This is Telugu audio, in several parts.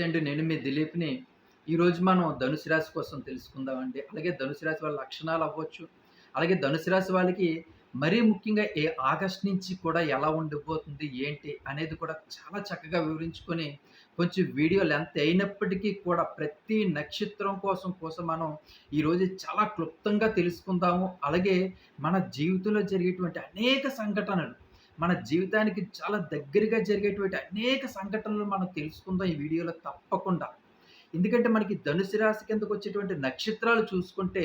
నమస్తే అండి నేను మీ దిలీప్ని. ఈరోజు మనం ధనుసు రాశి కోసం తెలుసుకుందామండి. అలాగే ధనుసు రాశి వాళ్ళ లక్షణాలు అవ్వచ్చు. అలాగే ధనుసు రాశి వాళ్ళకి మరీ ముఖ్యంగా ఏ ఆగస్ట్ నుంచి కూడా ఎలా ఉండిపోతుంది ఏంటి అనేది కూడా చాలా చక్కగా వివరించుకొని కొంచెం వీడియో లెంత్ అయినప్పటికీ కూడా ప్రతి నక్షత్రం కోసం కోసం మనం ఈరోజు చాలా క్లుప్తంగా తెలుసుకుందాము. అలాగే మన జీవితంలో జరిగేటువంటి అనేక సంఘటనలు మన జీవితానికి చాలా దగ్గరగా జరిగేటువంటి అనేక సంఘటనలు మనం తెలుసుకుందాం ఈ వీడియోలో తప్పకుండా. ఎందుకంటే మనకి ధనుసు రాశి కిందకు వచ్చేటువంటి నక్షత్రాలు చూసుకుంటే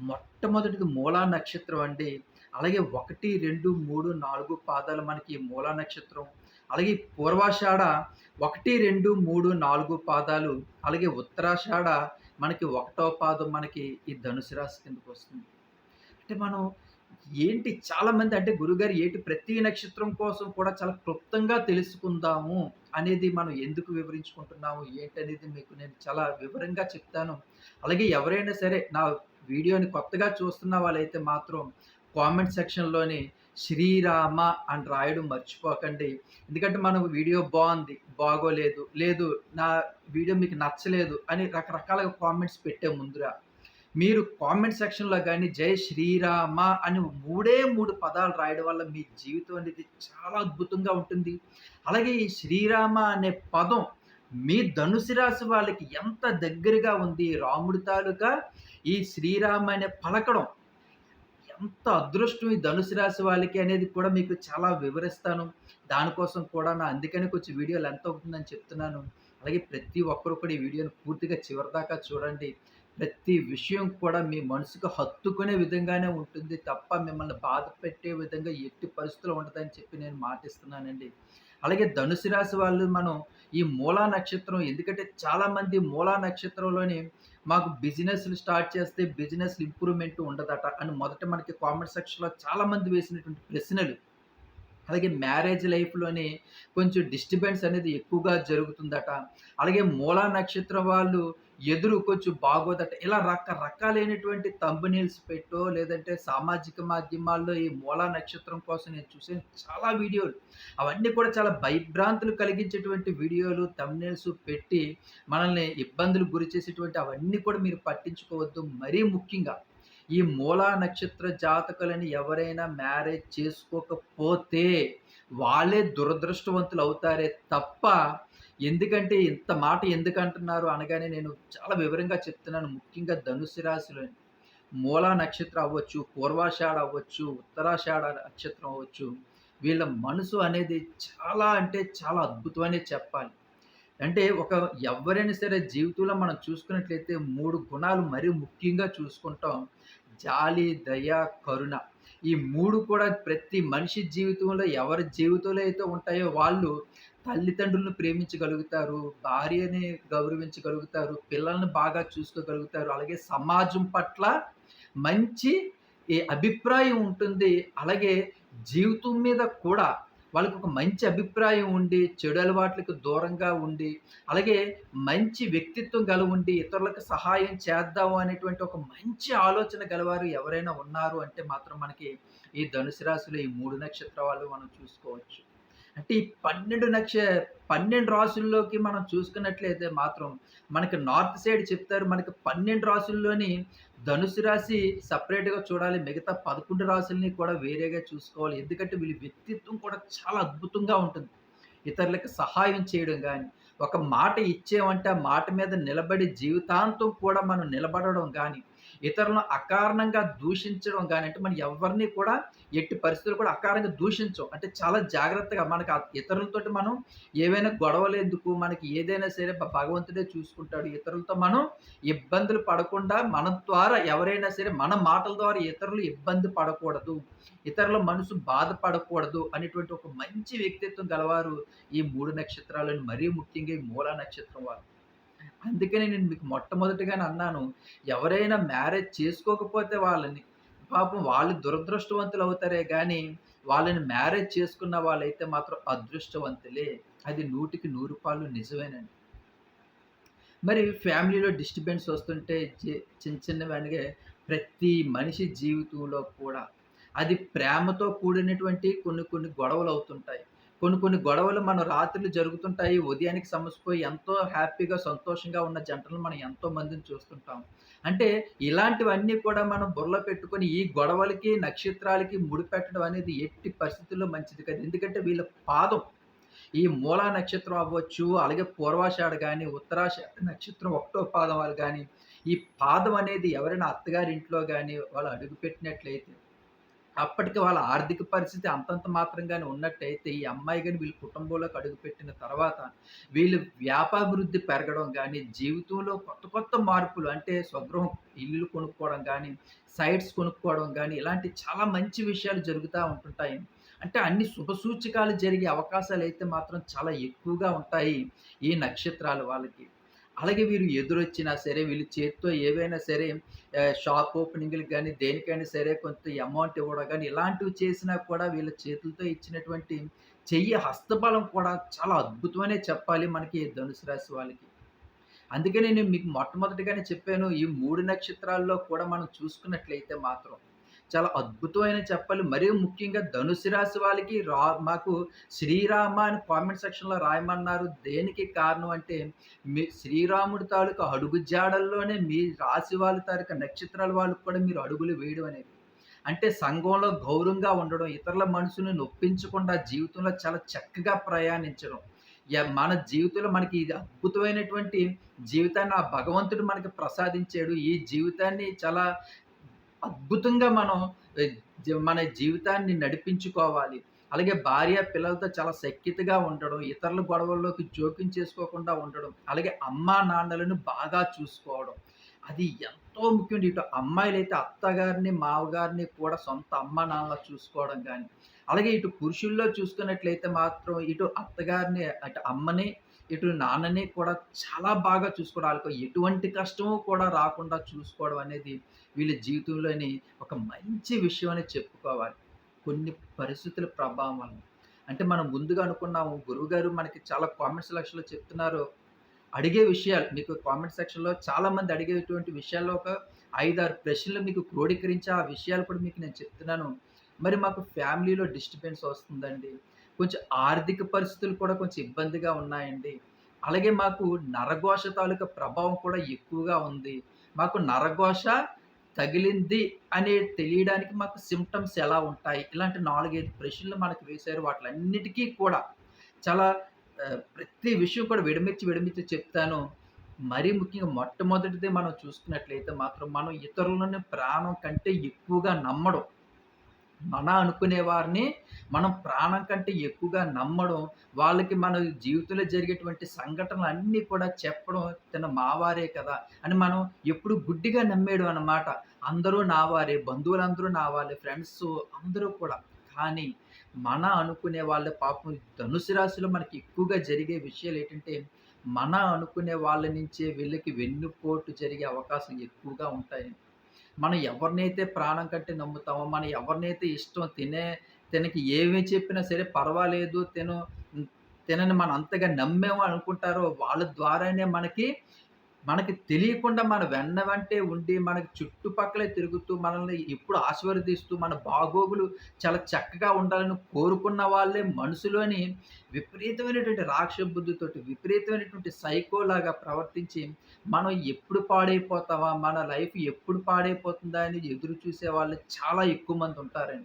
మొట్టమొదటిది మూలా నక్షత్రం అండి. అలాగే ఒకటి రెండు మూడు నాలుగు పాదాలు మనకి మూలా నక్షత్రం. అలాగే పూర్వాషాఢ ఒకటి రెండు మూడు నాలుగు పాదాలు. అలాగే ఉత్తరాషాఢ మనకి ఒకటో పాదం మనకి ఈ ధనుసు రాశి కిందకు వస్తుంది. అంటే మనం ఏంటి చాలామంది అంటే గురుగారు ఏంటి ప్రతి నక్షత్రం కోసం కూడా చాలా క్లుప్తంగా తెలుసుకుందాము అనేది మనం ఎందుకు వివరించుకుంటున్నాము ఏంటి అనేది మీకు నేను చాలా వివరంగా చెప్తాను. అలాగే ఎవరైనా సరే నా వీడియోని కొత్తగా చూస్తున్న వాళ్ళైతే మాత్రం కామెంట్ సెక్షన్లోని శ్రీరామ అని రాయడం మర్చిపోకండి. ఎందుకంటే మనం వీడియో బాగుంది బాగోలేదు లేదు నా వీడియో మీకు నచ్చలేదు అని రకరకాలుగా కామెంట్స్ పెట్టే ముందురా. మీరు కామెంట్ సెక్షన్లో కానీ జై శ్రీరామ అని మూడే మూడు పదాలు రాయడం వల్ల మీ జీవితం అనేది చాలా అద్భుతంగా ఉంటుంది. అలాగే ఈ శ్రీరామ అనే పదం మీ ధనుసు రాశి వాళ్ళకి ఎంత దగ్గరగా ఉంది? రాముడి తాలూకా ఈ శ్రీరామ అనే పలకడం ఎంత అదృష్టం ఈ ధనుసు రాశి వాళ్ళకి అనేది కూడా మీకు చాలా వివరిస్తాను. దానికోసం కూడా నా అందుకని కొంచెం వీడియోలు ఎంత అవుతుందని చెప్తున్నాను. అలాగే ప్రతి ఒక్కరు కూడా ఈ వీడియోని పూర్తిగా చివరిదాకా చూడండి. ప్రతి విషయం కూడా మీ మనసుకు హత్తుకునే విధంగానే ఉంటుంది తప్ప మిమ్మల్ని బాధ పెట్టే విధంగా ఎట్టి పరిస్థితులు ఉంటుందని చెప్పి నేను మాటిస్తున్నానండి. అలాగే ధనుసు రాశి వాళ్ళు మనం ఈ మూలా నక్షత్రం ఎందుకంటే చాలామంది మూలా నక్షత్రంలోని మాకు బిజినెస్లు స్టార్ట్ చేస్తే బిజినెస్ ఇంప్రూవ్మెంట్ ఉండదట అని మొదట మనకి కామెంట్ సెక్షన్లో చాలామంది వేసినటువంటి ప్రశ్నలు. అలాగే మ్యారేజ్ లైఫ్లోనే కొంచెం డిస్టర్బెన్స్ అనేది ఎక్కువగా జరుగుతుందట. అలాగే మూలా నక్షత్రం వాళ్ళు ఎదురు కొంచెం బాగోదట. ఇలా రకరకాలైనటువంటి తంబనీల్స్ పెట్టో లేదంటే సామాజిక మాధ్యమాల్లో ఈ మూలా నక్షత్రం కోసం నేను చూసిన చాలా వీడియోలు. అవన్నీ కూడా చాలా భయభ్రాంతులు కలిగించేటువంటి వీడియోలు తమ్నేల్స్ పెట్టి మనల్ని ఇబ్బందులు గురి చేసేటువంటి అవన్నీ కూడా మీరు పట్టించుకోవద్దు. మరీ ముఖ్యంగా ఈ మూలా నక్షత్ర జాతకులని ఎవరైనా మ్యారేజ్ చేసుకోకపోతే వాళ్ళే దురదృష్టవంతులు అవుతారే తప్ప ఎందుకంటే ఇంత మాట ఎందుకు అంటున్నారు అనగానే నేను చాలా వివరంగా చెప్తున్నాను. ముఖ్యంగా ధనుసు రాశిలో మూలా నక్షత్రం అవ్వచ్చు పూర్వాషాఢ అవ్వచ్చు ఉత్తరాషాఢ నక్షత్రం అవ్వచ్చు వీళ్ళ మనసు అనేది చాలా అంటే చాలా అద్భుతమనే చెప్పాలి. అంటే ఒక ఎవరైనా సరే జీవితంలో మనం చూసుకున్నట్లయితే మూడు గుణాలు మరీ ముఖ్యంగా చూసుకుంటాం. జాలి దయ కరుణ. ఈ మూడు కూడా ప్రతి మనిషి జీవితంలో ఎవరి జీవితంలో అయితే ఉంటాయో వాళ్ళు తల్లిదండ్రులను ప్రేమించగలుగుతారు భార్యని గౌరవించగలుగుతారు పిల్లల్ని బాగా చూసుకోగలుగుతారు. అలాగే సమాజం పట్ల మంచి అభిప్రాయం ఉంటుంది. అలాగే జీవితం మీద కూడా వాళ్ళకి ఒక మంచి అభిప్రాయం ఉండి చెడు అలవాట్లకు దూరంగా ఉండి అలాగే మంచి వ్యక్తిత్వం గల ఉండి ఇతరులకు సహాయం చేద్దాము అనేటువంటి ఒక మంచి ఆలోచన గలవారు ఎవరైనా ఉన్నారు అంటే మాత్రం మనకి ఈ ధనుసు రాశిలో ఈ మూడు నక్షత్రాలు మనం చూసుకోవచ్చు. అంటే ఈ పన్నెండు నక్ష పన్నెండు రాసుల్లోకి మనం చూసుకున్నట్లయితే మాత్రం మనకి నార్త్ సైడ్ చెప్తారు. మనకి పన్నెండు రాసుల్లోని ధనుసు రాశి సపరేట్గా చూడాలి. మిగతా పదకొండు రాసుల్ని కూడా వేరేగా చూసుకోవాలి. ఎందుకంటే వీళ్ళ వ్యక్తిత్వం కూడా చాలా అద్భుతంగా ఉంటుంది. ఇతరులకు సహాయం చేయడం కానీ ఒక మాట ఇచ్చేమంటే ఆ మాట మీద నిలబడి జీవితాంతం కూడా మనం నిలబడడం కానీ ఇతరులను అకారణంగా దూషించడం కానీ అంటే మనం ఎవరిని కూడా ఎట్టి పరిస్థితులు కూడా అకారంగా దూషించం. అంటే చాలా జాగ్రత్తగా మనకి ఇతరులతోటి మనం ఏవైనా గొడవలు ఎందుకు మనకి ఏదైనా సరే భగవంతుడే చూసుకుంటాడు. ఇతరులతో మనం ఇబ్బందులు పడకుండా మన ద్వారా ఎవరైనా సరే మన మాటల ద్వారా ఇతరులు ఇబ్బంది పడకూడదు. ఇతరుల మనసు బాధపడకూడదు అనేటువంటి ఒక మంచి వ్యక్తిత్వం గలవారు ఈ మూడు నక్షత్రాలను మరీ ముఖ్యంగా ఈ మూల నక్షత్రం వారు. అందుకనే నేను మీకు మొట్టమొదటిగానే అన్నాను ఎవరైనా మ్యారేజ్ చేసుకోకపోతే వాళ్ళని పాపం వాళ్ళు దురదృష్టవంతులు అవుతారే కానీ వాళ్ళని మ్యారేజ్ చేసుకున్న వాళ్ళైతే మాత్రం అదృష్టవంతులే. అది నూటికి నూరు పాలు నిజమేనండి. మరి ఫ్యామిలీలో డిస్టర్బెన్స్ వస్తుంటే చిన్న చిన్నవనిగా ప్రతి మనిషి జీవితంలో కూడా అది ప్రేమతో కూడినటువంటి కొన్ని కొన్ని గొడవలు అవుతుంటాయి. కొన్ని కొన్ని గొడవలు మన రాత్రులు జరుగుతుంటాయి. ఉదయానికి సమసిపోయి ఎంతో హ్యాపీగా, సంతోషంగా ఉన్న జంటలను మనం ఎంతో మందిని చూస్తుంటాం. అంటే ఇలాంటివన్నీ కూడా మనం బుర్రలో పెట్టుకొని ఈ గొడవలకి, నక్షత్రాలకి ముడిపెట్టడం అనేది ఎట్టి పరిస్థితుల్లో మంచిది కాదు. ఎందుకంటే వీళ్ళ పాదం ఈ మూలా నక్షత్రం అవ్వచ్చు, అలాగే పూర్వాషాఢ కానీ ఉత్తరాషాఢ నక్షత్రం ఒకటో పాదం వాళ్ళు కానీ ఈ పాదం అనేది ఎవరైనా అత్తగారింట్లో కానీ వాళ్ళు అడుగుపెట్టినట్లయితే అప్పటికి వాళ్ళ ఆర్థిక పరిస్థితి అంతంత మాత్రంగానే ఉన్నట్టయితే, ఈ అమ్మాయి కానీ వీళ్ళ కుటుంబంలోకి అడుగుపెట్టిన తర్వాత, వీళ్ళు వ్యాపాభివృద్ధి పెరగడం కానీ జీవితంలో కొత్త కొత్త మార్పులు అంటే స్వగృహం ఇల్లు కొనుక్కోవడం కానీ సైట్స్ కొనుక్కోవడం కానీ ఇలాంటి చాలా మంచి విషయాలు జరుగుతూ ఉంటుంటాయి. అంటే అన్ని శుభసూచకాలు జరిగే అవకాశాలు అయితే మాత్రం చాలా ఎక్కువగా ఉంటాయి ఈ నక్షత్రాలు వాళ్ళకి. అలాగే వీరు ఎదురొచ్చినా సరే, వీళ్ళు చేత్తో ఏవైనా సరే షాప్ ఓపెనింగ్లు కానీ దేనికైనా సరే కొంత అమౌంట్ ఇవ్వడం కానీ ఇలాంటివి చేసినా కూడా వీళ్ళ చేతులతో ఇచ్చినటువంటి చెయ్యి హస్తబలం కూడా చాలా అద్భుతమనే చెప్పాలి మనకి ధనుసు రాశి వాళ్ళకి. అందుకే నేను మీకు మొట్టమొదటిగానే చెప్పాను. ఈ మూడు నక్షత్రాల్లో కూడా మనం చూసుకున్నట్లయితే మాత్రం చాలా అద్భుతమైన చెప్పాలి. మరియు ముఖ్యంగా ధనుసు రాశి వాళ్ళకి రా మాకు శ్రీరామ అని కామెంట్ సెక్షన్‌లో రాయమన్నారు. దేనికి కారణం అంటే మీ శ్రీరాముడి తాలూకా అడుగు జాడల్లోనే మీ రాశి వాళ్ళ తాలూకా నక్షత్రాల వాళ్ళకి కూడా మీరు అడుగులు వేయడం అనేది. అంటే సంఘంలో గౌరవంగా ఉండడం, ఇతరుల మనసుని నొప్పించకుండా జీవితంలో చాలా చక్కగా ప్రయాణించడం. మన జీవితంలో మనకి ఇది అద్భుతమైనటువంటి జీవితాన్ని ఆ భగవంతుడు మనకి ప్రసాదించాడు. ఈ జీవితాన్ని చాలా అద్భుతంగా మనం మన జీవితాన్ని నడిపించుకోవాలి. అలాగే భార్య, పిల్లలతో చాలా శక్తిగా ఉండడం, ఇతరుల గొడవల్లోకి జోక్యం చేసుకోకుండా ఉండడం, అలాగే అమ్మా, నాన్నలను బాగా చూసుకోవడం. అది ఎంతో ముఖ్యం. ఇటు అమ్మాయిలైతే అత్తగారిని, మావగారిని కూడా సొంత అమ్మా, నాన్నలా చూసుకోవడం కానీ అలాగే ఇటు పురుషుల్లో చూసుకున్నట్లయితే మాత్రం ఇటు అత్తగారిని, అటు అమ్మని, ఇటు నాన్నని కూడా చాలా బాగా చూసుకోవడం. ఎటువంటి కష్టము కూడా రాకుండా చూసుకోవడం అనేది వీళ్ళ జీవితంలోని ఒక మంచి విషయం అని చెప్పుకోవాలి. కొన్ని పరిస్థితుల ప్రభావం వల్ల అంటే మనం ముందుగా అనుకున్నాము గురువుగారు మనకి చాలా కామెంట్ సెక్షన్‌లో చెప్తున్నారు. అడిగే విషయాలు మీకు కామెంట్ సెక్షన్‌లో చాలామంది అడిగేటువంటి విషయాల్లో ఒక 5, 6 ప్రశ్నలు మీకు క్రోడీకరించి ఆ విషయాలు కూడా మీకు నేను చెప్తున్నాను. మరి మాకు ఫ్యామిలీలో డిస్టర్బెన్స్ వస్తుందండి. కొంచెం ఆర్థిక పరిస్థితులు కూడా కొంచెం ఇబ్బందిగా ఉన్నాయండి. అలాగే మాకు నరఘోష తాలూకా ప్రభావం కూడా ఎక్కువగా ఉంది. మాకు నరఘోష తగిలింది అనే తెలియడానికి మాకు సిమ్టమ్స్ ఎలా ఉంటాయి? ఇలాంటి 4, 5 ప్రశ్నలు మనకు వేశారు. వాటిలన్నిటికీ కూడా చాలా ప్రతి విషయం కూడా విడమిచ్చి విడమిచ్చి చెప్తాను. మరీ ముఖ్యంగా మొట్టమొదటిది మనం చూసుకున్నట్లయితే మాత్రం మనం ఇతరులని ప్రాణం కంటే ఎక్కువగా నమ్మడం. మన అనుకునే వారిని మనం ప్రాణం కంటే ఎక్కువగా నమ్మడం, వాళ్ళకి మన జీవితంలో జరిగేటువంటి సంఘటనలు అన్నీ కూడా చెప్పడం, తన మావారే కదా!" అని మనం ఎప్పుడు గుడ్డిగా నమ్మేయడం అన్నమాట. అందరూ నా వారే, బంధువులందరూ నా ఫ్రెండ్స్ అందరూ కూడా. కానీ మన అనుకునే వాళ్ళే పాపం ధనుసు రాశిలో మనకి ఎక్కువగా జరిగే విషయాలు ఏంటంటే మన అనుకునే వాళ్ళ నుంచే వీళ్ళకి వెన్నుపోటు జరిగే అవకాశం ఎక్కువగా ఉంటాయి. మనం ఎవరినైతే ప్రాణం కట్టి నమ్ముతామో, మనం ఎవరినైతే ఇష్టం తినే తినకి ఏమి చెప్పినా సరే పర్వాలేదు తిను తినని మనం అంతగా నమ్మేమో అనుకుంటారో వాళ్ళ ద్వారానే మనకి, మనకి తెలియకుండా మన వెన్న వెంటే ఉండి, మనకి చుట్టుపక్కలే తిరుగుతూ, మనల్ని ఎప్పుడు ఆశీర్వదిస్తూ, మన బాగోగులు చాలా చక్కగా ఉండాలని కోరుకున్న వాళ్ళే మనసులోని విపరీతమైనటువంటి రాక్ష బుద్ధితోటి, విపరీతమైనటువంటి సైకోలాగా ప్రవర్తించి, మనం ఎప్పుడు పాడైపోతామా? మన లైఫ్ ఎప్పుడు పాడైపోతుందా? అని ఎదురు చూసే వాళ్ళు చాలా ఎక్కువ మంది ఉంటారండి.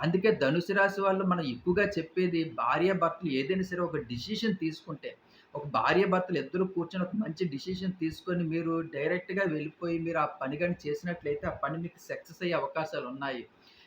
అందుకే ధనుసు రాశి వాళ్ళు మనం ఎక్కువగా చెప్పేది భార్య భర్తలు ఏదైనా సరే ఒక డిసిషన్ తీసుకుంటే, ఒక భార్య భర్తలు ఇద్దరు కూర్చొని ఒక మంచి డిసిషన్ తీసుకొని మీరు డైరెక్ట్‌గా వెళ్ళిపోయి మీరు ఆ పని కానీ చేసినట్లయితే ఆ పని మీకు సక్సెస్ అయ్యే అవకాశాలు ఉన్నాయి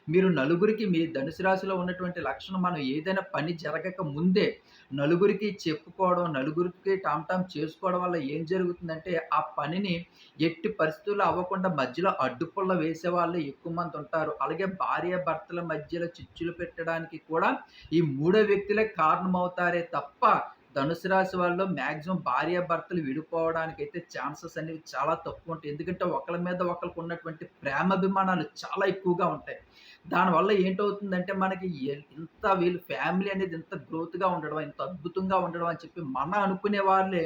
మీరు నలుగురికి మీ ధనుసు రాశిలో ఉన్నటువంటి లక్షణం మనం ఏదైనా పని జరగక ముందే నలుగురికి చెప్పుకోవడం, నలుగురికి టామ్ టామ్ చేసుకోవడం వల్ల ఏం జరుగుతుందంటే, ఆ పనిని ఎట్టి పరిస్థితుల్లో అవ్వకుండా మధ్యలో అడ్డుపుల్ల వేసేవాళ్ళు ఎక్కువ మంది ఉంటారు. అలాగే భార్యాభర్తల మధ్యలో చిచ్చులు పెట్టడానికి కూడా ఈ మూడో వ్యక్తులే కారణమవుతారే తప్ప, ధనుసు రాశి వాళ్ళు మ్యాక్సిమం భార్య భర్తలు విడిపోవడానికి అయితే ఛాన్సెస్ అనేవి చాలా తక్కువ ఉంటాయి ఎందుకంటే ఒకళ్ళ మీద ఒకళ్ళకి ఉన్నటువంటి ప్రేమాభిమానాలు చాలా ఎక్కువగా ఉంటాయి. దానివల్ల ఏంటవుతుందంటే మనకి ఇంత వీళ్ళు ఫ్యామిలీ అనేది ఇంత గ్రోత్‌గా ఉండడం, ఇంత అద్భుతంగా ఉండడం అని చెప్పి మన అనుకునే వాళ్ళే,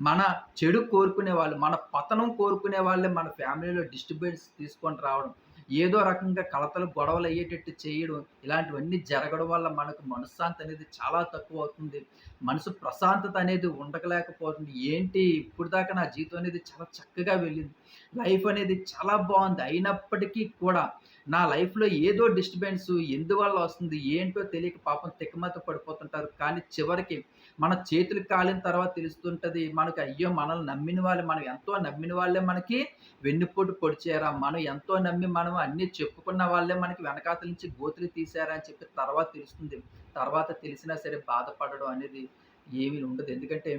మన చెడు కోరుకునే వాళ్ళు, మన పతనం కోరుకునే వాళ్ళే మన ఫ్యామిలీలో డిస్టర్బెన్స్ తీసుకొని రావడం. ఏదో రకంగా కలతలు, గొడవలు అయ్యేటట్టు చేయడం, ఇలాంటివన్నీ జరగడం వల్ల మనకు మనశ్శాంతి అనేది చాలా తక్కువ అవుతుంది మనసు ప్రశాంతత అనేది ఉండకలేకపోతుంది. ఏంటి ఇప్పటిదాకా నా జీవితం అనేది చాలా చక్కగా వెళ్ళింది. లైఫ్ అనేది చాలా బాగుంది అయినప్పటికీ కూడా నా లైఫ్‌లో ఏదో డిస్టర్బెన్స్ ఎందువల్ల వస్తుంది? ఏంటో తెలియక పాపం తిక్కమత పడిపోతుంటారు. కానీ చివరికి మన చేతులు కాలిన తర్వాత తెలుస్తుంటుంది మనకు అయ్యో! మనల్ని నమ్మిన వాళ్ళు మనం ఎంతో నమ్మిన వాళ్ళే మనకి వెన్నుపోటు పొడిచారా? మనం ఎంతో నమ్మి మనం అన్నీ చెప్పుకున్న వాళ్ళే మనకి వెనకాతల నుంచి గోతులు తీశారా? అని చెప్పి తర్వాత తెలుస్తుంది. తర్వాత తెలిసినా సరే బాధపడడం అనేది ఏమీ ఉండదు. ఎందుకంటే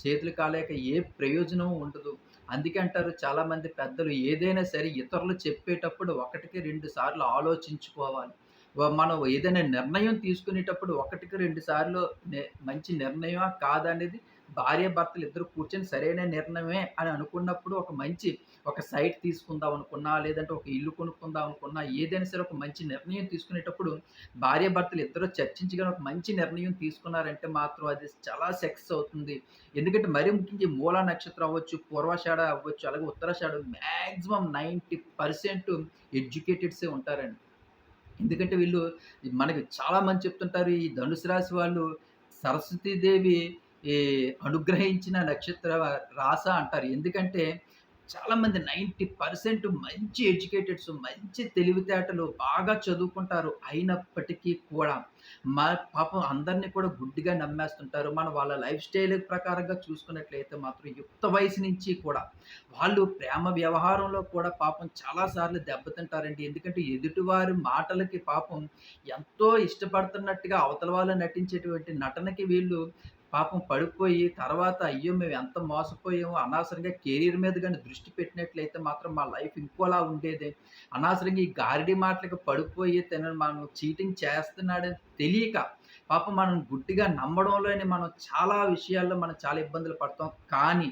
చేతులు కాలేక ఏ ప్రయోజనం ఉండదు. అందుకే అంటారు చాలామంది పెద్దలు ఏదైనా సరే ఇతరులు చెప్పేటప్పుడు ఒకటికి రెండు సార్లు ఆలోచించుకోవాలి. మనం ఏదైనా నిర్ణయం తీసుకునేటప్పుడు ఒకటికి రెండు సార్లు మంచి నిర్ణయమా? కాదనేది భార్య భార్యాభర్తలు ఇద్దరు కూర్చొని సరైన నిర్ణయమే అని అనుకున్నప్పుడు ఒక మంచి ఒక సైట్ తీసుకుందాం అనుకున్నా, లేదంటే ఒక ఇల్లు కొనుక్కుందాం అనుకున్నా, ఏదైనా సరే ఒక మంచి నిర్ణయం తీసుకునేటప్పుడు భార్యాభర్తలు ఇద్దరు చర్చించగా ఒక మంచి నిర్ణయం తీసుకున్నారంటే మాత్రం అది చాలా సక్సెస్ అవుతుంది. ఎందుకంటే మరీ ముఖ్యంగా మూల నక్షత్రం అవ్వచ్చు, పూర్వాషాఢ అవ్వచ్చు, అలాగే ఉత్తరాషాఢ మ్యాక్సిమం నైంటీ పర్సెంట్ ఎడ్యుకేటెడ్సే ఉంటారండి. ఎందుకంటే వీళ్ళు మనకి చాలా మంది చెప్తుంటారు. ఈ ధనుసు రాశి వాళ్ళు సరస్వతీదేవి ఈ అనుగ్రహించిన నక్షత్ర రాస అంటారు. ఎందుకంటే చాలామంది 90% మంచి ఎడ్యుకేటెడ్స్, మంచి తెలివితేటలు, బాగా చదువుకుంటారు. అయినప్పటికీ కూడా మా పాపం అందరిని కూడా గుడ్డిగా నమ్మేస్తుంటారు. మనం వాళ్ళ లైఫ్ స్టైల్ ప్రకారంగా చూసుకున్నట్లయితే మాత్రం యుక్త వయసు నుంచి కూడా వాళ్ళు ప్రేమ వ్యవహారంలో కూడా పాపం చాలా సార్లు దెబ్బతింటారండి. ఎందుకంటే ఎదుటివారి మాటలకి పాపం ఎంతో ఇష్టపడుతున్నట్టుగా అవతల వాళ్ళు నటించేటువంటి నటనకి వీళ్ళు పాపం పడిపోయి తర్వాత అయ్యో! మేము ఎంత మోసపోయామో అనవసరంగా కెరీర్ మీద కానీ దృష్టి పెట్టినట్లయితే మాత్రం మా లైఫ్ ఇంకోలా ఉండేది అనవసరంగా ఈ గారిడి మాటలకి పడిపోయి తను మనం చీటింగ్ చేస్తున్నాడని తెలియక పాపం మనం గుడ్డిగా నమ్మడంలోనే మనం చాలా విషయాల్లో మనం చాలా ఇబ్బందులు పడతాం. కానీ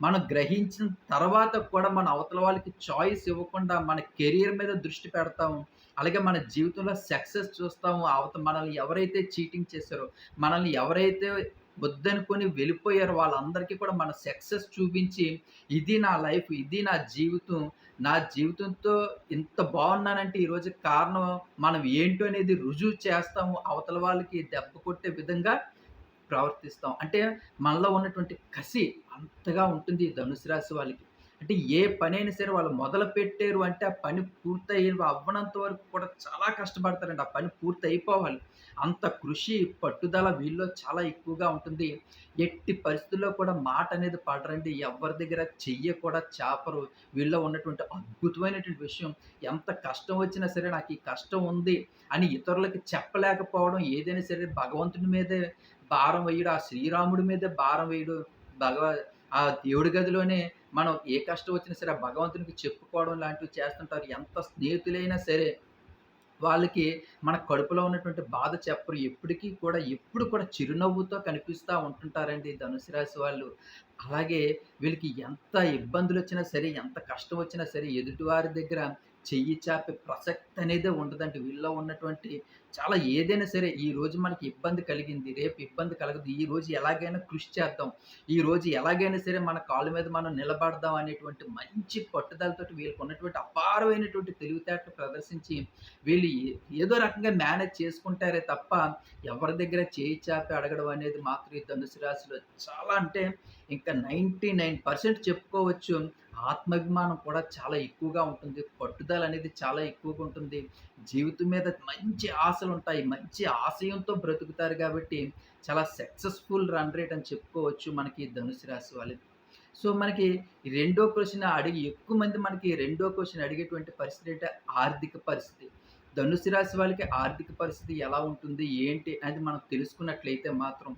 మనం గ్రహించిన తర్వాత కూడా మన అవతల వాళ్ళకి చాయిస్ ఇవ్వకుండా మన కెరియర్ మీద దృష్టి పెడతాము. అలాగే మన జీవితంలో సక్సెస్ చూస్తాము. అవత మనల్ని ఎవరైతే చీటింగ్ చేశారో, మనల్ని ఎవరైతే వద్దనుకొని వెళ్ళిపోయారు వాళ్ళందరికీ కూడా మన సక్సెస్ చూపించి, ఇది నా లైఫ్, ఇది నా జీవితం. నా జీవితంతో ఇంత బాగున్నానంటే ఈరోజు కారణం మనం ఏంటో అనేది రుజువు చేస్తాము. అవతల వాళ్ళకి దెబ్బ కొట్టే విధంగా ప్రవర్తిస్తాం. అంటే మనలో ఉన్నటువంటి కసి అంతగా ఉంటుంది ధనుసు రాశి వాళ్ళకి. అంటే ఏ పని అయినా సరే వాళ్ళు మొదలు పెట్టారు అంటే ఆ పని పూర్తయ్యి అవ్వనంత వరకు కూడా చాలా కష్టపడతారండి. ఆ పని పూర్తయిపోవాలి. అంత కృషి, పట్టుదల వీళ్ళలో చాలా ఎక్కువగా ఉంటుంది. ఎట్టి పరిస్థితుల్లో కూడా మాట అనేది పడరండి. ఎవ్వరి దగ్గర చెయ్య కూడా చాపరు. వీళ్ళలో ఉన్నటువంటి అద్భుతమైనటువంటి విషయం ఎంత కష్టం వచ్చినా సరే నాకు ఈ కష్టం ఉంది అని ఇతరులకి చెప్పలేకపోవడం ఏదైనా సరే భగవంతుడి మీదే భారం వేయడం, ఆ శ్రీరాముడి మీదే భారం వేయడం, భగవ ఆ దేవుడి గదిలోనే మనం ఏ కష్టం వచ్చినా సరే భగవంతునికి చెప్పుకోవడం లాంటివి చేస్తుంటారు. ఎంత స్నేహితులైనా సరే వాళ్ళకి మన కడుపులో ఉన్నటువంటి బాధ చెప్పరు. ఎప్పటికీ కూడా ఎప్పుడు కూడా చిరునవ్వుతో కనిపిస్తూ ఉంటుంటారండి ధనుసు రాశి వాళ్ళు. అలాగే వీళ్ళకి ఎంత ఇబ్బందులు వచ్చినా సరే, ఎంత కష్టం వచ్చినా సరే ఎదుటివారి దగ్గర చెయ్యి చాపే ప్రసక్తి అనేదే ఉండదండి. వీళ్ళలో ఉన్నటువంటి చాలా ఏదైనా సరే ఈరోజు మనకి ఇబ్బంది కలిగింది. రేపు ఇబ్బంది కలగదు. ఈ రోజు ఎలాగైనా కృషి చేద్దాం. ఈరోజు ఎలాగైనా సరే మన కాళ్ళ మీద మనం నిలబడదాం అనేటువంటి మంచి పట్టుదలతో వీళ్ళకి ఉన్నటువంటి అపారమైనటువంటి తెలివితేటలు ప్రదర్శించి వీళ్ళు ఏదో రకంగా మేనేజ్ చేసుకుంటారే తప్ప ఎవరి దగ్గర చేయి చాపి అడగడం అనేది మాత్రం ఈ ధనుసు రాశిలో చాలా అంటే ఇంకా 99% చెప్పుకోవచ్చు. ఆత్మాభిమానం కూడా చాలా ఎక్కువగా ఉంటుంది. పట్టుదల అనేది చాలా ఎక్కువగా ఉంటుంది. జీవితం మీద మంచి ఆశలు ఉంటాయి మంచి ఆశయంతో బ్రతుకుతారు కాబట్టి చాలా సక్సెస్‌ఫుల్ రన్ రేట్ అని చెప్పుకోవచ్చు మనకి ధనుసు రాశి వాళ్ళది. సో, మనకి రెండో క్వశ్చన్ అడిగి ఎక్కువ మంది మనకి రెండో క్వశ్చన్ అడిగేటువంటి పరిస్థితి అంటే ఆర్థిక పరిస్థితి. ధనుసు రాశి వాళ్ళకి ఆర్థిక పరిస్థితి ఎలా ఉంటుంది? ఏంటి? అనేది మనం తెలుసుకున్నట్లయితే మాత్రం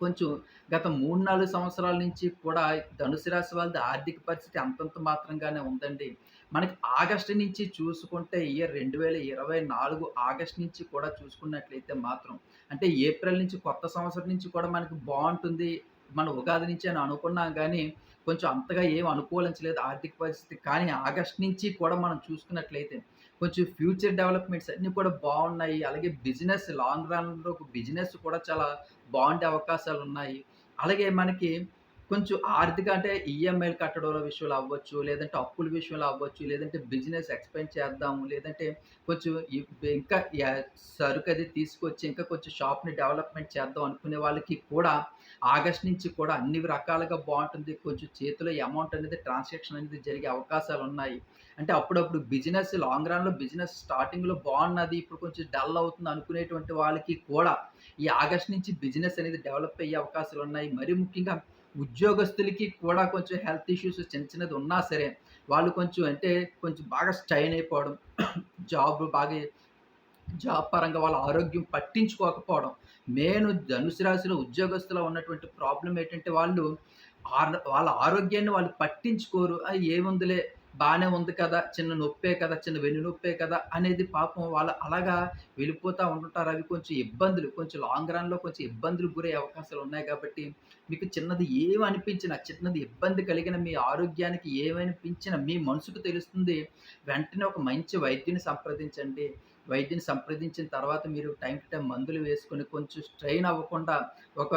కొంచెం గత 3, 4 సంవత్సరాల నుంచి కూడా ధనుసు రాశి వాళ్ళది ఆర్థిక పరిస్థితి అంతంత మాత్రంగానే ఉందండి. మనకి ఆగస్టు నుంచి చూసుకుంటే ఇయర్ 2024 ఆగస్ట్ నుంచి కూడా చూసుకున్నట్లయితే మాత్రం అంటే ఏప్రిల్ నుంచి కొత్త సంవత్సరం నుంచి కూడా మనకి బాగుంటుంది మన ఉగాది నుంచి అని అనుకున్నాం కానీ కొంచెం అంతగా ఏం అనుకూలించలేదు ఆర్థిక పరిస్థితి. కానీ ఆగస్ట్ నుంచి కూడా మనం చూసుకున్నట్లయితే కొంచెం ఫ్యూచర్ డెవలప్‌మెంట్స్ అన్నీ కూడా బాగున్నాయి అలాగే బిజినెస్ లాంగ్ రన్‌లో బిజినెస్ కూడా చాలా బాగుండే అవకాశాలు ఉన్నాయి అలాగే మనకి కొంచెం ఆర్థిక అంటే ఈఎంఐలు కట్టడంలో విషయంలో అవ్వచ్చు, లేదంటే అప్పుల విషయంలో అవ్వచ్చు, లేదంటే బిజినెస్ ఎక్స్పెండ్ చేద్దాము, లేదంటే కొంచెం ఇంకా సరుకు అది తీసుకొచ్చి ఇంకా కొంచెం షాప్‌ని డెవలప్‌మెంట్ చేద్దాం అనుకునే వాళ్ళకి కూడా ఆగస్ట్ నుంచి కూడా అన్ని రకాలుగా బాగుంటుంది కొంచెం చేతిలో అమౌంట్ అనేది ట్రాన్సాక్షన్ అనేది జరిగే అవకాశాలు ఉన్నాయి అంటే అప్పుడప్పుడు బిజినెస్ లాంగ్ రన్‌లో బిజినెస్ స్టార్టింగ్‌లో బాగున్నది ఇప్పుడు కొంచెం డల్ అవుతుంది అనుకునేటువంటి వాళ్ళకి కూడా ఈ ఆగస్ట్ నుంచి బిజినెస్ అనేది డెవలప్ అయ్యే అవకాశాలు ఉన్నాయి మరి ముఖ్యంగా ఉద్యోగస్తులకి కూడా కొంచెం హెల్త్ ఇష్యూస్ చిన్న చిన్నది ఉన్నా సరే, వాళ్ళు కొంచెం అంటే కొంచెం బాగా స్ట్రైన్ అయిపోవడం, జాబ్ బాగా జాబ్ పరంగా వాళ్ళ ఆరోగ్యం పట్టించుకోకపోవడం. మెయిన్ ధనుసు రాశిలో ఉద్యోగస్తులో ఉన్నటువంటి ప్రాబ్లం ఏంటంటే వాళ్ళు వాళ్ళ ఆరోగ్యాన్ని వాళ్ళు పట్టించుకోరు. అది ఏముందిలే బాగానే ఉంది కదా! చిన్న నొప్పే కదా! చిన్న వెన్ను నొప్పే కదా! అనేది పాపం వాళ్ళు అలాగా వెళ్ళిపోతూ ఉంటుంటారు. అవి కొంచెం ఇబ్బందులు కొంచెం లాంగ్ రన్‌లో కొంచెం ఇబ్బందులకు గురయ్యే అవకాశాలున్నాయి కాబట్టి, మీకు చిన్నది ఏమనిపించినా, చిన్నది ఇబ్బంది కలిగిన మీ ఆరోగ్యానికి ఏమనిపించినా మీ మనసుకు తెలుస్తుంది. వెంటనే ఒక మంచి వైద్యుని సంప్రదించండి. వైద్యుని సంప్రదించిన తర్వాత మీరు టైం టు టైం మందులు వేసుకొని కొంచెం స్ట్రెయిన్ అవ్వకుండా ఒక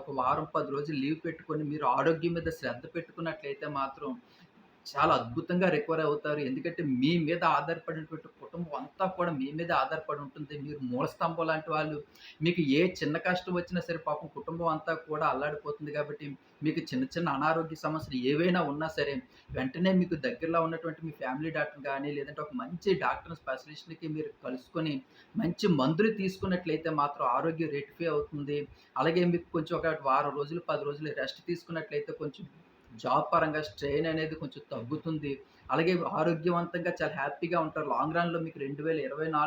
ఒక వారం, పది రోజులు లీవ్ పెట్టుకొని మీరు ఆరోగ్యం మీద శ్రద్ధ పెట్టుకున్నట్లయితే మాత్రం చాలా అద్భుతంగా రికవర్ అవుతారు. ఎందుకంటే మీ మీద ఆధారపడినటువంటి కుటుంబం అంతా కూడా మీ మీదే ఆధారపడి ఉంటుంది. మీరు మూల స్తంభం లాంటి వాళ్ళు. మీకు ఏ చిన్న కష్టం వచ్చినా సరే పాపం కుటుంబం అంతా కూడా అల్లాడిపోతుంది కాబట్టి, మీకు చిన్న చిన్న అనారోగ్య సమస్యలు ఏవైనా ఉన్నా సరే, వెంటనే మీకు దగ్గరలో ఉన్నటువంటి మీ ఫ్యామిలీ డాక్టర్ కానీ లేదంటే ఒక మంచి డాక్టర్ స్పెషలిస్ట్కి మీరు కలుసుకొని, మంచి మందులు తీసుకున్నట్లయితే మాత్రం ఆరోగ్యం రెక్టిఫై అవుతుంది. అలాగే మీకు కొంచెం ఒక వారం రోజులు, పది రోజులు రెస్ట్ తీసుకున్నట్లయితే కొంచెం జాబ్ పరంగా స్ట్రెయిన్ అనేది కొంచెం తగ్గుతుంది. అలాగే ఆరోగ్యవంతంగా చాలా హ్యాపీగా ఉంటారు. లాంగ్ రన్‌లో మీకు 2024,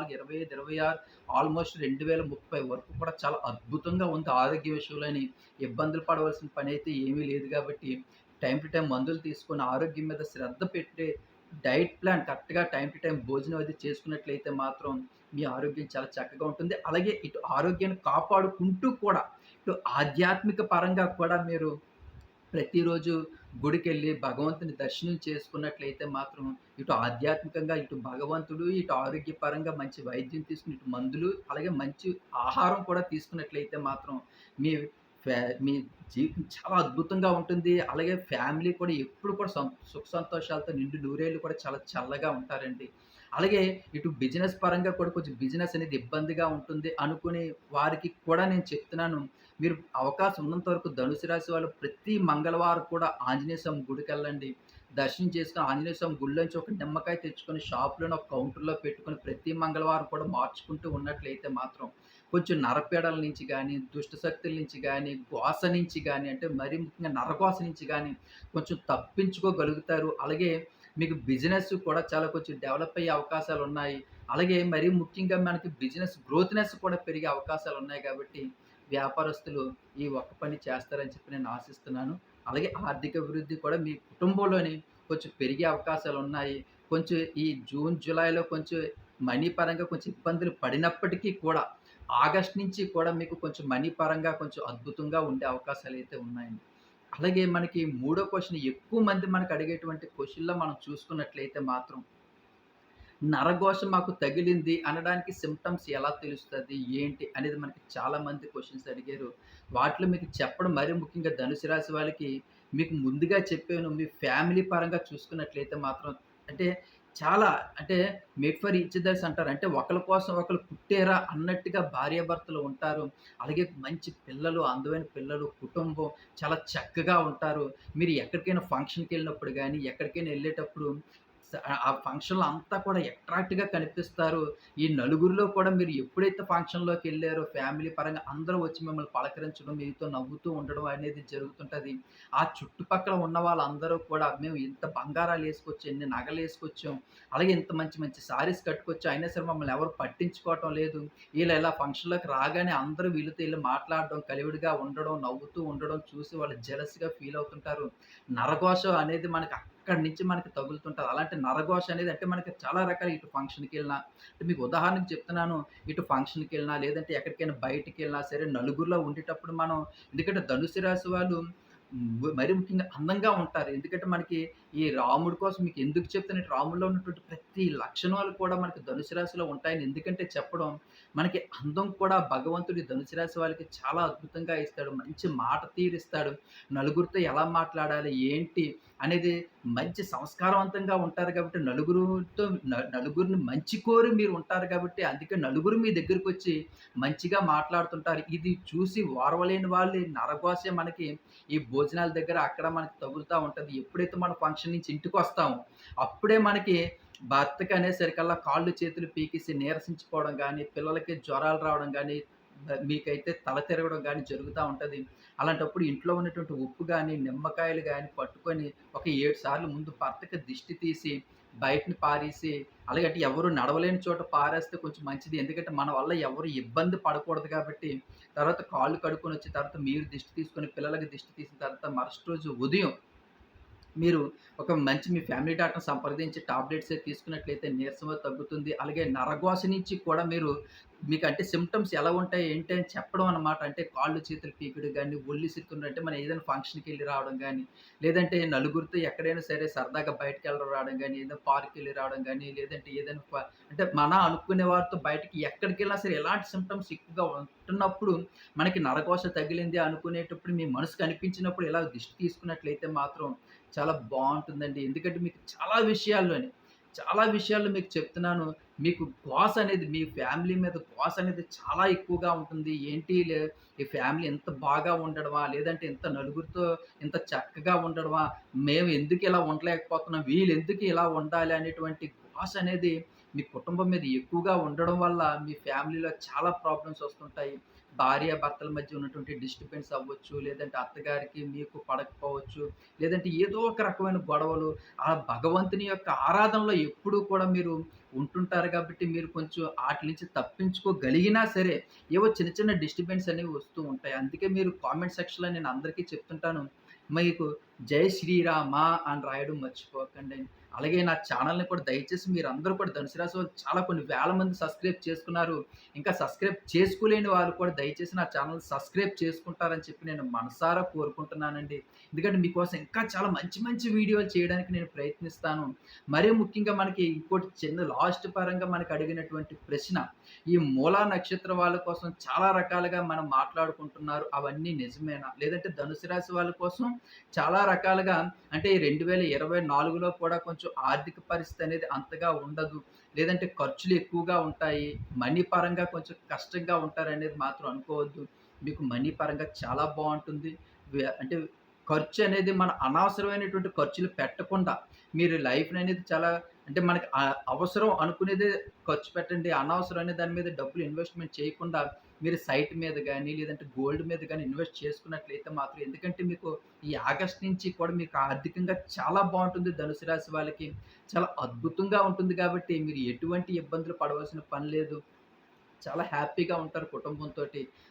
25, 26 ఆల్‌మోస్ట్ 2030 వరకు కూడా చాలా అద్భుతంగా ఉంది ఆరోగ్య విషయంలోని. ఇబ్బందులు పడవలసిన పని అయితే ఏమీ లేదు కాబట్టి, టైం టు టైం మందులు తీసుకొని ఆరోగ్యం మీద శ్రద్ధ పెట్టే డైట్ ప్లాన్ కరెక్ట్‌గా టైం టు టైం భోజనం అది చేసుకున్నట్లయితే మాత్రం మీ ఆరోగ్యం చాలా చక్కగా ఉంటుంది. అలాగే ఇటు ఆరోగ్యాన్ని కాపాడుకుంటూ కూడా, ఇటు ఆధ్యాత్మిక పరంగా కూడా మీరు ప్రతిరోజు గుడికెళ్ళి భగవంతుని దర్శనం చేసుకున్నట్లయితే మాత్రం ఇటు ఆధ్యాత్మికంగా, ఇటు భగవంతుడు, ఇటు ఆరోగ్యపరంగా మంచి వైద్యం తీసుకుని ఇటు మందులు అలాగే మంచి ఆహారం కూడా తీసుకున్నట్లయితే మాత్రం మీ ఫ్యా మీ జీవితం చాలా అద్భుతంగా ఉంటుంది. అలాగే ఫ్యామిలీ కూడా ఎప్పుడు కూడా సం సుఖ సంతోషాలతో నిండు నూరేళ్ళు కూడా చాలా చల్లగా ఉంటారండి. అలాగే ఇటు బిజినెస్ పరంగా కూడా కొంచెం బిజినెస్ అనేది ఇబ్బందిగా ఉంటుంది అనుకునే వారికి కూడా నేను చెప్తున్నాను. మీరు అవకాశం ఉన్నంత వరకు ధనుసు రాశి వాళ్ళు ప్రతి మంగళవారం కూడా ఆంజనేయ స్వామి గుడికెళ్ళండి. దర్శనం చేసుకుని ఆంజనేయ స్వామి గుడిలోంచి ఒక నిమ్మకాయ తెచ్చుకొని షాప్‌లోనే ఒక కౌంటర్‌లో పెట్టుకొని ప్రతి మంగళవారం కూడా మార్చుకుంటూ ఉన్నట్లయితే మాత్రం కొంచెం నరపీడల నుంచి కానీ దుష్ట శక్తుల నుంచి కానీ గోస నుంచి కానీ అంటే మరీ ముఖ్యంగా నరగోస నుంచి కానీ కొంచెం తప్పించుకోగలుగుతారు. అలాగే మీకు బిజినెస్ కూడా చాలా కొంచెం డెవలప్ అయ్యే అవకాశాలు ఉన్నాయి అలాగే మరీ ముఖ్యంగా మనకి బిజినెస్ గ్రోత్‌నెస్ కూడా పెరిగే అవకాశాలు ఉన్నాయి కాబట్టి, వ్యాపారస్తులు ఈ ఒక్క పని చేస్తారని చెప్పి నేను ఆశిస్తున్నాను. అలాగే ఆర్థిక అభివృద్ధి కూడా మీ కుటుంబంలోని కొంచెం పెరిగే అవకాశాలు ఉన్నాయి కొంచెం ఈ జూన్, జూలైలో కొంచెం మనీ పరంగా కొంచెం ఇబ్బందులు పడినప్పటికీ కూడా, ఆగస్ట్ నుంచి కూడా మీకు కొంచెం మనీ పరంగా కొంచెం అద్భుతంగా ఉండే అవకాశాలు అయితే ఉన్నాయండి. అలాగే మనకి మూడో క్వశ్చన్ ఎక్కువ మంది మనకు అడిగేటువంటి క్వశ్చన్లో మనం చూసుకున్నట్లయితే మాత్రం నరఘోష మాకు తగిలింది అనడానికి సిమ్టమ్స్ ఎలా తెలుస్తుంది ఏంటి? అనేది మనకి చాలా మంది అడిగారు. వాటిలో మీకు చెప్పడం మరీ ముఖ్యంగా ధనుసు రాశి వాళ్ళకి మీకు ముందుగా చెప్పాను. మీ ఫ్యామిలీ పరంగా చూసుకున్నట్లయితే మాత్రం అంటే చాలా అంటే మేడ్ ఫర్ ఈచ్ దర్స్ అంటారు. అంటే ఒకరి కోసం ఒకరు పుట్టేరా అన్నట్టుగా భార్యాభర్తలు ఉంటారు. అలాగే మంచి పిల్లలు, అందమైన పిల్లలు, కుటుంబం చాలా చక్కగా ఉంటారు. మీరు ఎక్కడికైనా ఫంక్షన్కి వెళ్ళినప్పుడు కానీ ఎక్కడికైనా వెళ్ళేటప్పుడు ఆ ఫంక్షన్‌లో అంతా కూడా అట్రాక్ట్‌గా కనిపిస్తారు. ఈ నలుగురిలో కూడా మీరు ఎప్పుడైతే ఫంక్షన్లోకి వెళ్ళారో ఫ్యామిలీ పరంగా అందరూ వచ్చి మిమ్మల్ని పలకరించడం, మీతో నవ్వుతూ ఉండడం అనేది జరుగుతుంటుంది ఆ చుట్టుపక్కల ఉన్న వాళ్ళందరూ కూడా మేము ఇంత బంగారాలు వేసుకొచ్చాం ఎన్ని నగలు వేసుకొచ్చాం అలాగే ఇంత మంచి మంచి సారీస్ కట్టుకొచ్చాం. అయినా సరే మమ్మల్ని ఎవరు పట్టించుకోవటం లేదు. వీళ్ళు ఇలా ఫంక్షన్‌లోకి రాగానే అందరూ వీళ్ళతో వీళ్ళు మాట్లాడడం, కలివిడిగా ఉండడం, నవ్వుతూ ఉండడం చూసి వాళ్ళు జెలస్‌గా ఫీల్ అవుతుంటారు. నరఘోష అనేది మనకి అక్కడి నుంచి మనకి తగులుతుంటుంది అలాంటి నరఘోష అనేది అంటే మనకి చాలా రకాల ఇటు ఫంక్షన్‌కెళ్ళినా అంటే మీకు ఉదాహరణకు చెప్తున్నాను. ఇటు ఫంక్షన్కి వెళ్ళినా లేదంటే ఎక్కడికైనా బయటికి వెళ్ళినా సరే నలుగురిలో ఉండేటప్పుడు మనం ఎందుకంటే ధనుసు రాశి వాళ్ళు మరి ముఖ్యంగా అందంగా ఉంటారు. ఎందుకంటే మనకి ఈ రాముడి కోసం మీకు ఎందుకు చెప్తానంటే రాముడిలో ఉన్నటువంటి ప్రతి లక్షణాలు కూడా మనకి ధనుసు రాశిలో ఉంటాయని ఎందుకంటే చెప్పడం, మనకి అందం కూడా భగవంతుడి ధనుసు రాశి వాళ్ళకి చాలా అద్భుతంగా ఇస్తాడు. మంచి మాట తీరిస్తాడు. నలుగురితో ఎలా మాట్లాడాలి, ఏంటి అనేది మంచి సంస్కారవంతంగా ఉంటారు కాబట్టి నలుగురితో నలుగురిని మంచి కోరి మీరు ఉంటారు కాబట్టి అందుకే నలుగురు మీ దగ్గరికి వచ్చి మంచిగా మాట్లాడుతుంటారు. ఇది చూసి ఓర్వలేని వాళ్ళు నరకోసే మనకి ఈ భోజనాల దగ్గర అక్కడ మనకి తగులుతూ ఉంటుంది ఎప్పుడైతే మన ఫంక్షన్ నుంచి వస్తాం అప్పుడే మనకి భర్తకి అనేసరికల్లా కాళ్ళు, చేతులు పీకేసి నీరసించుకోవడం కానీ పిల్లలకి జ్వరాలు రావడం కానీ మీకైతే తల తిరగడం కానీ జరుగుతూ ఉంటుంది అలాంటప్పుడు ఇంట్లో ఉన్నటువంటి ఉప్పు కానీ నిమ్మకాయలు కానీ పట్టుకొని ఒక ఏడు సార్లు ముందు భర్తకి దిష్టి తీసి బయటని పారేసి అలాగే అంటే ఎవరు నడవలేని చోట పారేస్తే కొంచెం మంచిది. ఎందుకంటే మన వల్ల ఎవరు ఇబ్బంది పడకూడదు కాబట్టి తర్వాత కాళ్ళు కడుక్కొనొచ్చిన తర్వాత మీరు దిష్టి తీసుకొని పిల్లలకి దిష్టి తీసిన తర్వాత మరుసటి రోజు ఉదయం మీరు ఒక మంచి మీ ఫ్యామిలీ డాక్టర్‌ని సంప్రదించి టాబ్లెట్స్ తీసుకున్నట్లయితే నీరసం తగ్గుతుంది. అలాగే నరఘోష నుంచి కూడా మీరు మీకు అంటే సిమ్టమ్స్ ఎలా ఉంటాయి, ఏంటి అని చెప్పడం అన్నమాట. అంటే కాళ్ళు, చేతులు పీకుడు కానీ ఒళ్ళు సిక్కుతుంటే అంటే మనం ఏదైనా ఫంక్షన్కి వెళ్ళి రావడం కానీ లేదంటే నలుగురితో ఎక్కడైనా సరే సరదాగా బయటికెళ్ళడం రావడం కానీ ఏదైనా పార్క్‌కెళ్ళి రావడం కానీ లేదంటే ఏదైనా అంటే మన అనుకునే వారితో బయటికి ఎక్కడికెళ్ళినా సరే ఎలాంటి సిమ్టమ్స్ ఎక్కువగా ఉంటున్నప్పుడు మనకి నరకోశ తగిలింది అనుకునేటప్పుడు మీ మనసుకు అనిపించినప్పుడు ఇలా దిష్టి తీసుకున్నట్లయితే మాత్రం చాలా బాగుంటుందండి ఎందుకంటే మీకు చాలా విషయాల్లోని, చాలా విషయాల్లో మీకు చెప్తున్నాను. మీకు ధ్యాస అనేది మీ ఫ్యామిలీ మీద గ్వాస్ అనేది చాలా ఎక్కువగా ఉంటుంది. ఏంటి లే ఈ ఫ్యామిలీ ఇంత బాగా ఉండడమా? లేదంటే ఇంత నలుగురితో ఇంత చక్కగా ఉండడమా? మేము ఎందుకు ఇలా ఉండలేకపోతున్నాం? వీళ్ళు ఎందుకు ఇలా ఉండాలి అనేటువంటి ధ్యాస అనేది మీ కుటుంబం మీద ఎక్కువగా ఉండడం వల్ల మీ ఫ్యామిలీలో చాలా ప్రాబ్లమ్స్ వస్తుంటాయి. భార్య భర్తల మధ్య ఉన్నటువంటి డిస్టర్బెన్స్ అవ్వచ్చు, లేదంటే అత్తగారికి మీకు పడకపోవచ్చు, లేదంటే ఏదో ఒక రకమైన గొడవలు ఆ భగవంతుని యొక్క ఆరాధనలో ఎప్పుడూ కూడా మీరు ఉంటుంటారు కాబట్టి మీరు కొంచెం వాటి నుంచి తప్పించుకోగలిగినా సరే ఏవో చిన్న చిన్న డిస్టర్బెన్స్ అనేవి వస్తూ ఉంటాయి. అందుకే మీరు కామెంట్ సెక్షన్‌లో నేను అందరికీ చెప్తుంటాను. మీకు జై శ్రీరామ అని రాయడం మర్చిపోకండి. అలాగే నా ఛానల్ని కూడా దయచేసి మీరందరూ కూడా ధనుసు రాశి వాళ్ళు చాలా కొన్ని వేల మంది సబ్స్క్రైబ్ చేసుకున్నారు. ఇంకా సబ్స్క్రైబ్ చేసుకోలేని వాళ్ళు కూడా దయచేసి నా ఛానల్ సబ్స్క్రైబ్ చేసుకుంటారని చెప్పి నేను మనసారా కోరుకుంటున్నానండి. ఎందుకంటే మీకోసం ఇంకా చాలా మంచి మంచి వీడియోలు చేయడానికి నేను ప్రయత్నిస్తాను. మరీ ముఖ్యంగా మనకి ఇంకోటి చిన్న లాస్ట్ పరంగా మనకు అడిగినటువంటి ప్రశ్న. ఈ మూలా నక్షత్ర వాళ్ళ కోసం చాలా రకాలుగా మనం మాట్లాడుకుంటున్నారు. అవన్నీ నిజమేనా? లేదంటే ధనుసు రాశి వాళ్ళ కోసం చాలా రకాలుగా అంటే 2024లో కూడా కొంచెం ఆర్థిక పరిస్థితి అనేది అంతగా ఉండదు. లేదంటే ఖర్చులు ఎక్కువగా ఉంటాయి. మనీ పరంగా కొంచెం కష్టంగా ఉంటారనేది మాత్రం అనుకోవద్దు. మీకు మనీ పరంగా చాలా బాగుంటుంది అంటే ఖర్చు అనేది మన అనవసరమైనటువంటి ఖర్చులు పెట్టకుండా మీరు లైఫ్‌ననేది చాలా అంటే మనకి అవసరం అనుకునేదే ఖర్చు పెట్టండి. అనవసరం అనే దాని మీద డబ్బులు ఇన్వెస్ట్‌మెంట్ చేయకుండా మీరు సైట్ మీద కానీ లేదంటే గోల్డ్ మీద కానీ ఇన్వెస్ట్ చేసుకున్నట్లయితే మాత్రం ఎందుకంటే మీకు ఈ ఆగస్ట్ నుంచి కూడా మీకు ఆర్థికంగా చాలా బాగుంటుంది ధనుసు రాశి వాళ్ళకి. చాలా అద్భుతంగా ఉంటుంది కాబట్టి మీరు ఎటువంటి ఇబ్బందులు పడవలసిన పని లేదు. చాలా హ్యాపీగా ఉంటారు కుటుంబంతో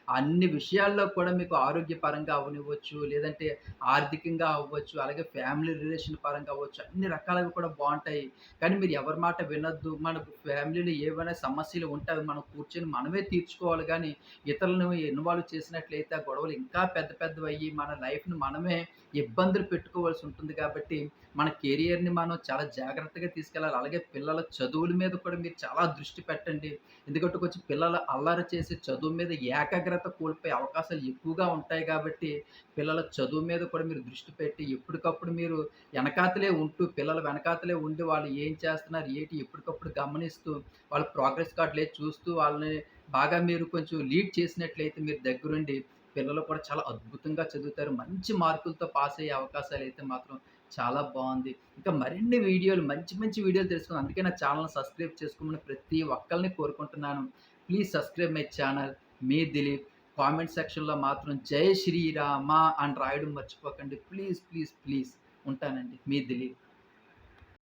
అన్ని విషయాల్లో కూడా మీకు ఆరోగ్యపరంగా అవ్వనివ్వచ్చు, లేదంటే ఆర్థికంగా అవ్వచ్చు, అలాగే ఫ్యామిలీ రిలేషన్ పరంగా అవ్వచ్చు. అన్ని రకాలుగా కూడా బాగుంటాయి కానీ మీరు ఎవరి మాట వినొద్దు. మన ఫ్యామిలీలో ఏవైనా సమస్యలు ఉంటాయి మనం కూర్చొని మనమే తీర్చుకోవాలి కానీ ఇతరులను ఇన్వాల్వ్ చేసినట్లయితే ఆ గొడవలు ఇంకా పెద్ద పెద్దవి అయ్యి మన లైఫ్‌ని మనమే ఇబ్బందులు పెట్టుకోవాల్సి ఉంటుంది కాబట్టి, మన కెరియర్‌ని మనం చాలా జాగ్రత్తగా తీసుకెళ్ళాలి. అలాగే పిల్లల చదువుల మీద కూడా మీరు చాలా దృష్టి పెట్టండి. ఎందుకంటే కొంచెం పిల్లలు అల్లరి చేసి చదువు మీద ఏకాగ్రత కోల్పోయే అవకాశాలు ఎక్కువగా ఉంటాయి కాబట్టి, పిల్లల చదువు మీద కూడా మీరు దృష్టి పెట్టి ఎప్పటికప్పుడు మీరు వెనకాతలే ఉంటూ పిల్లల వెనకాతలే ఉండి వాళ్ళు ఏం చేస్తున్నారు, ఏంటి ఎప్పటికప్పుడు గమనిస్తూ, వాళ్ళ ప్రోగ్రెస్ కార్డులే చూస్తూ వాళ్ళని బాగా మీరు కొంచెం లీడ్ చేసినట్లయితే మీరు దగ్గరుండి పిల్లలు కూడా చాలా అద్భుతంగా చదువుతారు. మంచి మార్కులతో పాస్ అయ్యే అవకాశాలు అయితే మాత్రం చాలా బాగుంది ఇంకా మరిన్ని వీడియోలు మంచి మంచి వీడియోలు తెలుసుకుని అందుకే నా ఛానల్ సబ్స్క్రైబ్ చేసుకోమని ప్రతి ఒక్కరిని కోరుకుంటున్నాను. Please subscribe my channel. Me Dilip. Comment సెక్షన్‌లో మాత్రం జై శ్రీరామ అని రాయడం మర్చిపోకండి. ప్లీజ్, ప్లీజ్, ప్లీజ్ ఉంటానండి. మీ దిలీప్.